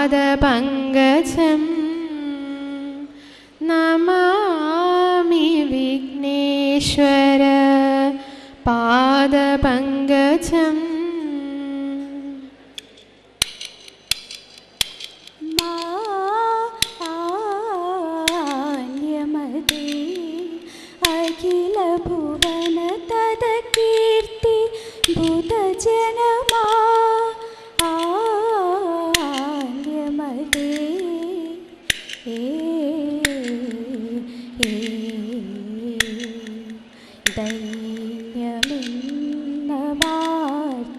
पादपङ्गजं नमामि विघ्नेश्वर पादपङ्गजम् अखिलभुवन तदकीर्ति भूतजलम्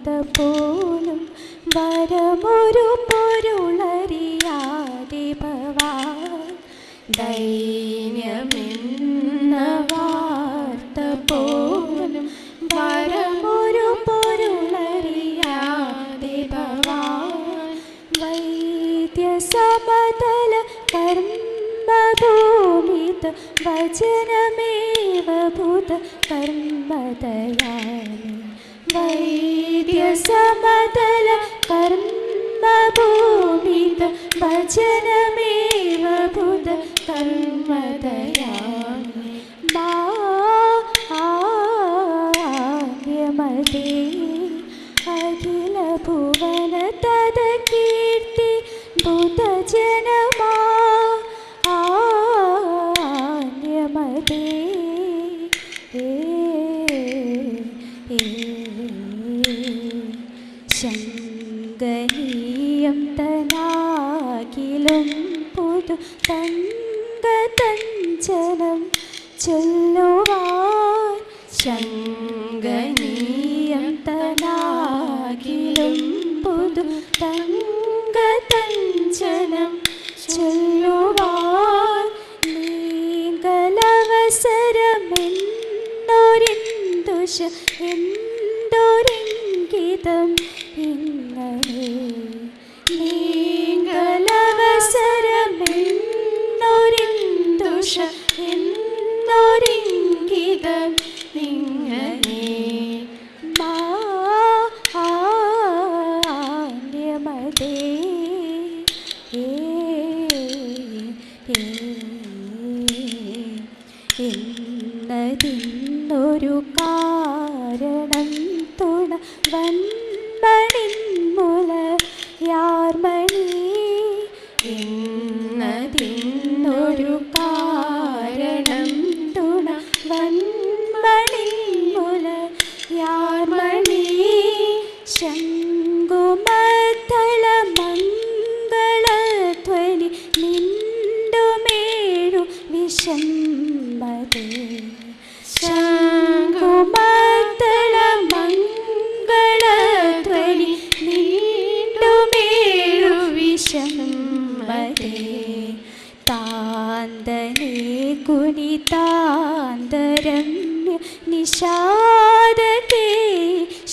വാർത്ത പോലും വരമൊരു പൊരുളറിയാതെ ഭവാൻ. ദൈന്യമെന്ന വാർത്ത പോലും വരമൊരു പൊരുളറിയാതെ ഭവാൻ. വൈദ്യസമതല കർമ്മഭൂമിത വചനമേവ ഭൂത കർമ്മദയാനി വൈദ്യസമതല കർമ്മഭൂമിത വചനമേവ ബുധ കർമ്മദയാനി മാ ആദ്യമതേ അഖില ഭുവന തദ കീർത്തി തങ്കതഞ്ചനം ചൊല്ലുവാൻ ശങ്കനീയം തലാകിലും പുതു തങ്കതഞ്ചനം ചൊല്ലുവാൻ നീങ്കലവസരമെന്നൊരിന്ദുഷ എന്തൊരിംഗിതം ഇങ്ങനെ നീങ്കലവസരമെന്നൊരിന്ദുഷ തുണ വന്മണിന്മുല യാർമണി എന്നതിന്നൊരു गुणितान्दरं निषादते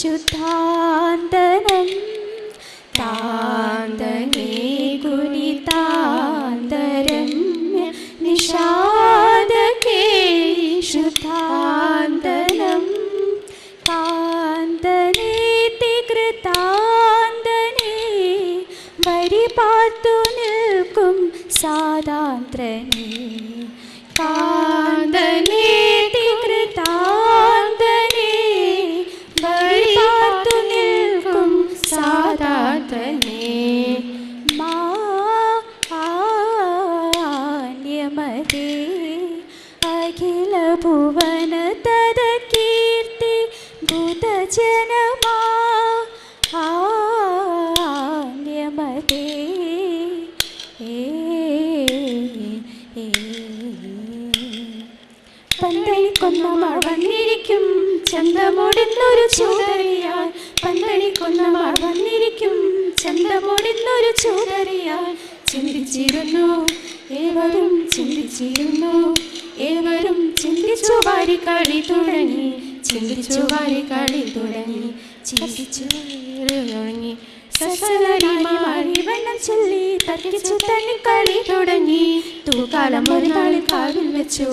शुद्धान्दरं तान्दे गुणिता निषादके निशादके शुद्धान्दरं तान्देति कृतान्दने मरि पातु न சாதாரணே ചൂതറിയാൽ ചിന്തിച്ചിരുന്നു. ഏവരും ചിന്തിച്ചിരുന്നു. ഏവരും ചിന്തിച്ചു വാരി കളി തുടങ്ങി. ചിന്തിച്ചു വാരി കളി തുടങ്ങി. ചിന്തിച്ചു തുടങ്ങി സസലരിമാരി ചൊല്ലി തർക്കിച്ചു തന്നെ കളി തുടങ്ങി. തൂക്കാലം ഒരു നാളിൽ കാവിൽ വെച്ചു.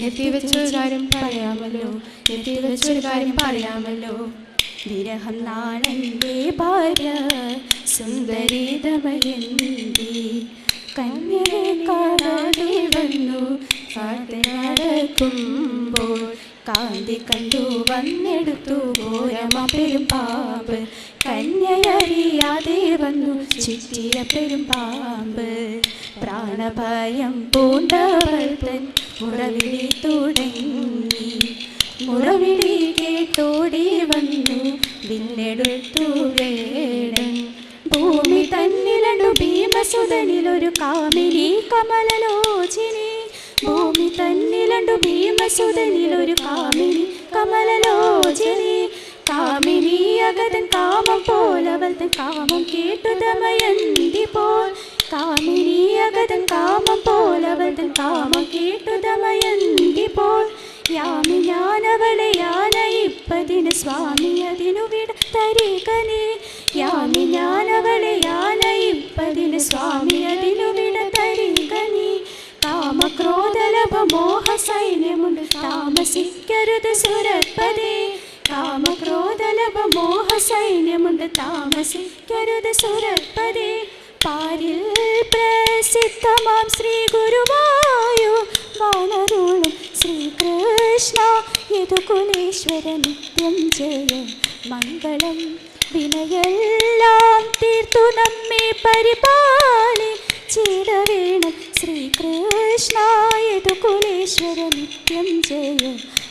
എത്തി കാര്യം പറയാമല്ലോ. എത്തി വെച്ചൊരു കാര്യം പറയാമല്ലോ. വിരഹം നാളെന്റെ ഭാര്യ സുന്ദരി കന്യേ കാണാതെ വന്നു. നടക്കുമ്പോൾ കാന്തി കണ്ടു വന്നെടുത്തു. ഘോരമ പെരുമ്പാമ്പ് കന്യയറിയാതെ വന്നു. ചുറ്റിയ പെരുമ്പാമ്പ് പ്രാണഭയം തൻ മുറവിളി തുടങ്ങി. മുറവിളി വില്ലെടുത്തു ഭൂമി തന്നിലണ്ടു ഭീമസുതനിലൊരു കാമിനി കമലലോചിനി. ഭൂമി തന്നിലണ്ടു ഭീമസുതനിലൊരു കാമിനി കമലലോചിനി. കാമിനി അകതൻ കാമം പോലവൾ തൻ കാമം കേട്ടു ദമയന്തി പോൽ. കാമിനി അകതൻ കാമം പോലവൾ തൻ കാമം കേട്ടു ദമയന്തി പോൽ. യാമി ഞാനവളെ യാനയിപ്പതിന് സ്വാമി അതിനു വിട തരീകനെ യാമി ഞാനവളെ യാനയിപ്പതിന് സ്വാമി അതിനു വിട തരീകനെ കാമക്രോധലഭ മോഹ സൈന്യമുണ്ട് താമസിക്കരുത് സുരപ്പതേ കാമക്രോധലഭ മോഹ സൈന്യമുണ്ട് താമസിക്കരുത് സുരപ്പതേ പാരിൽ പ്രസിദ്ധമാം ശ്രീ ഗുരുവായു വാണരുളും ശ്രീകൃഷ്ണ യദുകുലേശ്വര നിത്യം ജയ മംഗളം വിനയെല്ലാം തീർത്തു നമ്മെ പരിപാലി. ചിടവേണം ശ്രീകൃഷ്ണ യദുകുലേശ്വര നിത്യം ജയ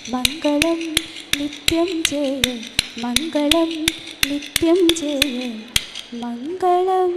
മംഗളം നിത്യം ജയ മംഗളം നിത്യം ജയ മംഗളം